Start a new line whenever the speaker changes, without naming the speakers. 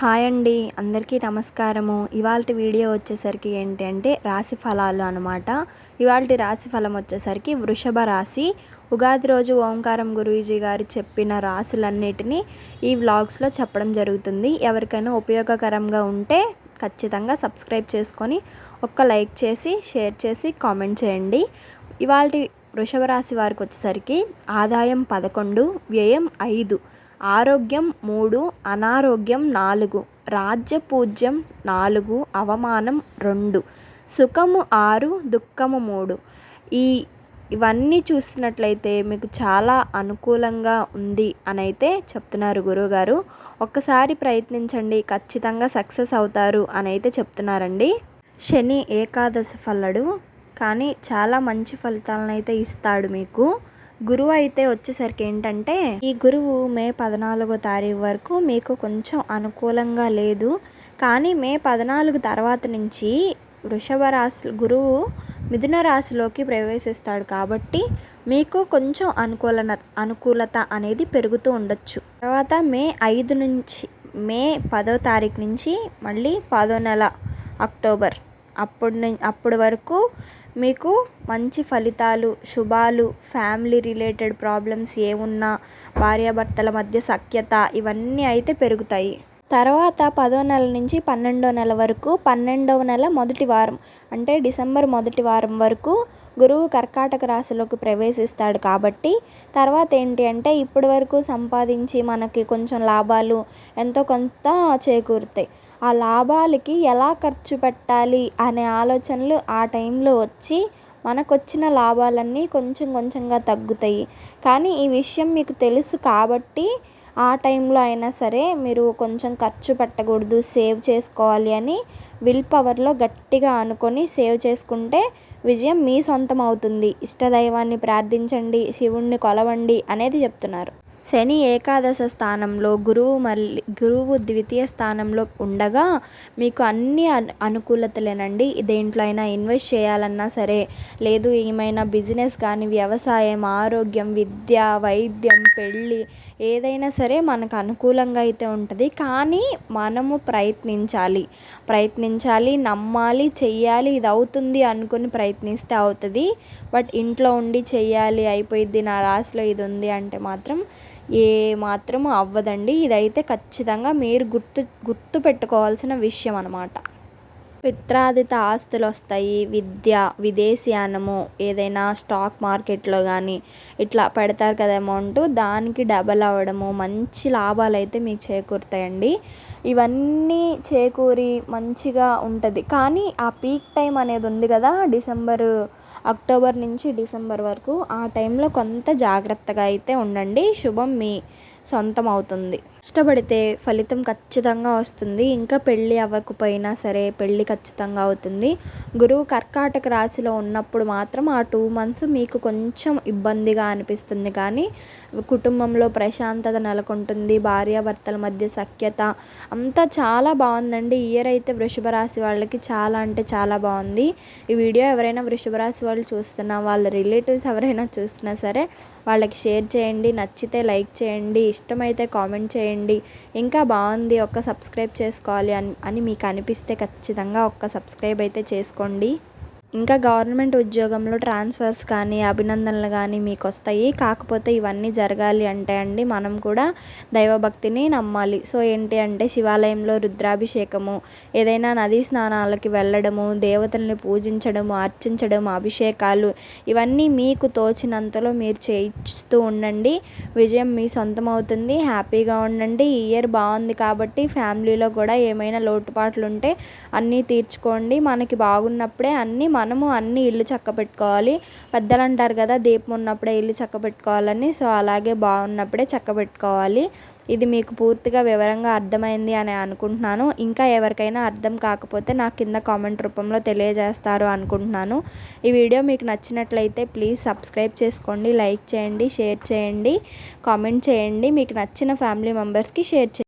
Hi అండి. అందరికీ నమస్కారము. ఇవాళ వీడియో వచ్చేసరికి ఏంటి అంటే రాశి ఫలాలు అనమాట ఇవాళ రాశి ఫలం వచ్చేసరికి వృషభ రాశి. ఉగాది రోజు ఓంకారం గురూజీ గారు చెప్పిన రాశులన్నిటినీ ఈ వ్లాగ్స్లో చెప్పడం జరుగుతుంది. ఎవరికైనా ఉపయోగకరంగా ఉంటే ఖచ్చితంగా సబ్స్క్రైబ్ చేసుకొని ఒక్క లైక్ చేసి షేర్ చేసి కామెంట్ చేయండి. ఇవాళ వృషభ రాశి వారికి వచ్చేసరికి ఆదాయం పదకొండు వ్యయం ఐదు. ఆరోగ్యం మూడు అనారోగ్యం నాలుగు రాజ్య పూజ్యం నాలుగు అవమానం రెండు సుఖము ఆరు దుఃఖము మూడు. ఈ ఇవన్నీ చూస్తున్నట్లయితే మీకు చాలా అనుకూలంగా ఉంది అని అయితే చెప్తున్నారు గురువుగారు. ఒక్కసారి ప్రయత్నించండి ఖచ్చితంగా సక్సెస్ అవుతారు అని అయితే చెప్తున్నారండి. శని ఏకాదశి ఫలడు కానీ చాలా మంచి ఫలితాలను అయితే ఇస్తాడు మీకు. గురువు అయితే వచ్చేసరికి ఏంటంటే ఈ గురువు మే పద్నాలుగో తారీఖు వరకు మీకు కొంచెం అనుకూలంగా లేదు. కానీ మే పద్నాలుగు తర్వాత నుంచి వృషభ రాశి గురువు మిథున రాశిలోకి ప్రవేశిస్తాడు కాబట్టి మీకు కొంచెం అనుకూలన అనుకూలత అనేది పెరుగుతూ ఉండొచ్చు. తర్వాత మే ఐదు నుంచి మే పదో తారీఖు నుంచి మళ్ళీ పదో నెల అక్టోబర్. అప్పుడు అప్పటి వరకు మీకు మంచి ఫలితాలు శుభాలు ఫ్యామిలీ రిలేటెడ్ ప్రాబ్లమ్స్ ఏమున్నా భార్యాభర్తల మధ్య సఖ్యత ఇవన్నీ అయితే పెరుగుతాయి. తర్వాత పదో నెల నుంచి పన్నెండో నెల వరకు పన్నెండవ నెల మొదటి వారం అంటే డిసెంబర్ మొదటి వారం వరకు గురువు కర్కాటక రాశిలోకి ప్రవేశిస్తాడు కాబట్టి తర్వాత ఏంటి అంటే ఇప్పటి వరకు సంపాదించి మనకి కొంచెం లాభాలు ఎంతో కొంత చేకూరుతాయి. ఆ లాభాలకి ఎలా ఖర్చు పెట్టాలి అనే ఆలోచనలు ఆ టైంలో వచ్చి మనకు వచ్చిన లాభాలన్నీ కొంచెం కొంచెంగా తగ్గుతాయి. కానీ ఈ విషయం మీకు తెలుసు కాబట్టి ఆ టైంలో అయినా సరే మీరు కొంచెం ఖర్చు పెట్టకూడదు సేవ్ చేసుకోవాలి అని విల్ పవర్లో గట్టిగా అనుకొని సేవ్ చేసుకుంటే విజయం మీ సొంతం అవుతుంది. ఇష్టదైవాన్ని ప్రార్థించండి శివుణ్ణి కొలవండి అనేది చెప్తున్నారు. శని ఏకాదశ స్థానంలో గురువు మళ్ళీ గురువు ద్వితీయ స్థానంలో ఉండగా మీకు అన్ని అనుకూలతలేనండి. దేంట్లో అయినా ఇన్వెస్ట్ చేయాలన్నా సరే లేదు ఏమైనా బిజినెస్ కానీ వ్యవసాయం ఆరోగ్యం విద్య వైద్యం పెళ్ళి ఏదైనా సరే మనకు అనుకూలంగా అయితే ఉంటుంది. కానీ మనము ప్రయత్నించాలి. ప్రయత్నించాలి నమ్మాలి చెయ్యాలి ఇది అవుతుంది అనుకుని ప్రయత్నిస్తే అవుతుంది. బట్ ఇంట్లో ఉండి చెయ్యాలి అయిపోయిద్ది నా రాశిలో ఇది ఉంది అంటే మాత్రం ఏ మాత్రం అవ్వదండి. ఇదైతే ఖచ్చితంగా మీరు గుర్తు గుర్తు పెట్టుకోవాల్సిన విషయం అనమాట పిత్రాదిత ఆస్తులు వస్తాయి విద్య విదేశీయానము ఏదైనా స్టాక్ మార్కెట్లో కానీ ఇట్లా పెడతారు కదా అమౌంట్. దానికి డబల్ అవ్వడము మంచి లాభాలు అయితే మీకు చేకూరుతాయండి. ఇవన్నీ చేకూరి మంచిగా ఉంటుంది. కానీ ఆ పీక్ టైం అనేది ఉంది కదా డిసెంబరు అక్టోబర్ నుంచి డిసెంబర్ వరకు ఆ టైంలో కొంత జాగ్రత్తగా అయితే ఉండండి. శుభం మీ సొంతం అవుతుంది కష్టపడితే ఫలితం ఖచ్చితంగా వస్తుంది. ఇంకా పెళ్ళి అవ్వకపోయినా సరే పెళ్ళి ఖచ్చితంగా అవుతుంది. గురువు కర్కాటక రాశిలో ఉన్నప్పుడు మాత్రం ఆ టూ మంత్స్ మీకు కొంచెం ఇబ్బందిగా అనిపిస్తుంది. కానీ కుటుంబంలో ప్రశాంతత నెలకొంటుంది. భార్యాభర్తల మధ్య సఖ్యత అంతా చాలా బాగుందండి. ఇయర్ అయితే వృషభ రాశి వాళ్ళకి చాలా అంటే చాలా బాగుంది. ఈ వీడియో ఎవరైనా వృషభ రాశి వాళ్ళు చూస్తున్నా వాళ్ళ రిలేటివ్స్ ఎవరైనా చూస్తున్నా సరే వాళ్ళకి షేర్ చేయండి నచ్చితే లైక్ చేయండి ఇష్టమైతే కామెంట్ చేయండి. ఇంకా బాగుంది ఒక్క సబ్స్క్రైబ్ చేసుకోవాలి అని అని మీకు అనిపిస్తే ఖచ్చితంగా ఒక్క సబ్స్క్రైబ్ అయితే చేసుకోండి. ఇంకా గవర్నమెంట్ ఉద్యోగంలో ట్రాన్స్ఫర్స్ కానీ అభినందనలు కానీ మీకు వస్తాయి కాకపోతే ఇవన్నీ జరగాలి అంటే అండి మనం కూడా దైవభక్తిని నమ్మాలి. సో ఏంటి అంటే శివాలయంలో రుద్రాభిషేకము ఏదైనా నదీ స్నానాలకి వెళ్ళడము దేవతల్ని పూజించడము అర్చించడం అభిషేకాలు ఇవన్నీ మీకు తోచినంతలో మీరు చేయిస్తూ ఉండండి. విజయం మీ సొంతం అవుతుంది హ్యాపీగా ఉండండి. ఈ ఇయర్ బాగుంది కాబట్టి ఫ్యామిలీలో కూడా ఏమైనా లోటుపాట్లు ఉంటే అన్నీ తీర్చుకోండి. మనకి బాగున్నప్పుడే అన్నీ మనము అన్ని ఇల్లు చక్క పెట్టుకోవాలి పెద్దలు అంటారు కదా దీపం ఉన్నప్పుడే ఇల్లు చక్క పెట్టుకోవాలని సో అలాగే బాగున్నప్పుడే చక్క పెట్టుకోవాలి ఇది మీకు పూర్తిగా వివరంగా అర్థమైంది అని అనుకుంటున్నాను. ఇంకా ఎవరికైనా అర్థం కాకపోతే నా కింద కామెంట్ రూపంలో తెలియజేస్తారు అనుకుంటున్నాను. ఈ వీడియో మీకు నచ్చినట్లయితే ప్లీజ్ సబ్స్క్రైబ్ చేసుకోండి లైక్ చేయండి షేర్ చేయండి కామెంట్ చేయండి. మీకు నచ్చిన ఫ్యామిలీ మెంబర్స్కి షేర్ చేయండి.